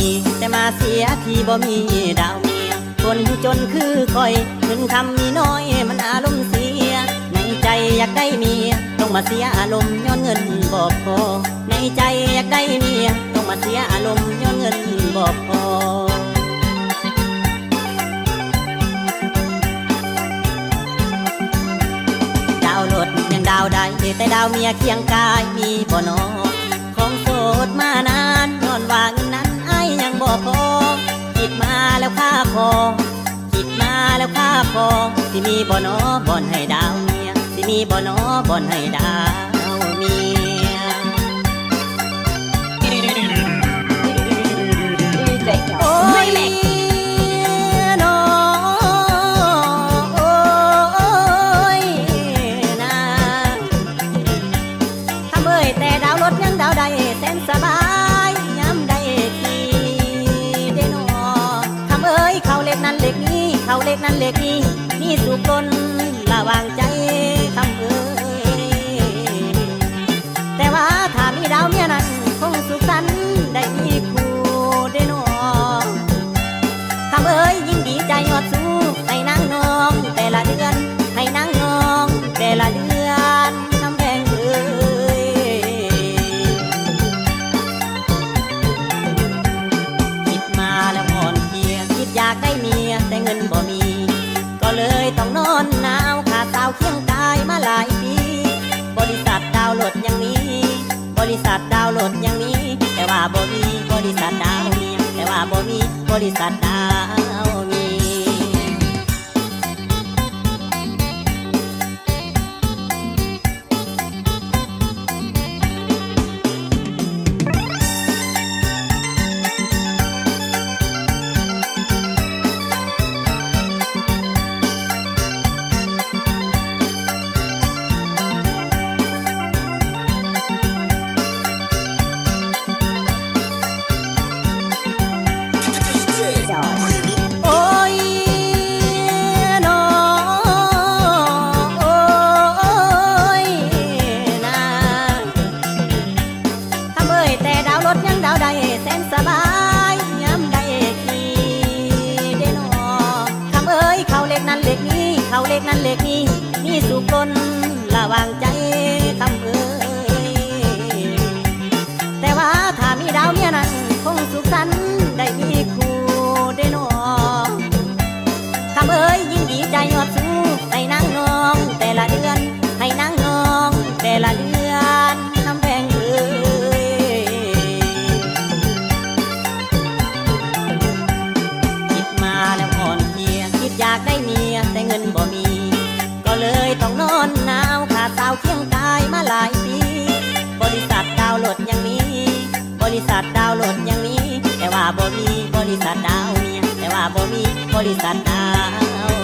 ีแต่มาเสียที่บ่มีดาวเมีย คนจนคือคอยเงินคำมีน้อยมันอารมณ์เสีย ในใจอยากได้เมียต้องมาเสียอารมณ์ย้อนเงินบอกพอในใจอยากได้เมียต้องมาเสียอารมณ์ย้อนเงินบอกพอดาวรถยังดาวได้แต่ดาวเมียเคียงกายมีบ่นอของโสดมานานย้อนว่าเงินนั้น บ่พอคิดมาแล้วค่าคอคิดมาแล้วค่าคอสิมีบ่นอบ่อนให้ดาวเมียสิมีบ่นอบ่อนให้ดาวเมีย ล็กนั้นเล็กนี้มีสุกล เคียงกายมาหลายปี บริษัทดาวโหลดยังมี บริษัทดาวโหลดยังมี แต่ว่าบ่มีบริษัทดาวเมียแต่ว่าบ่มีบริษัทดาว เล็กนั้นเล็กนี้มีสุกลนระวังใจคำเอ้ ยังมี แต่ว่าบ่มีบริษัทดาวเมียแต่ว่าบ่มีบริษัทดาว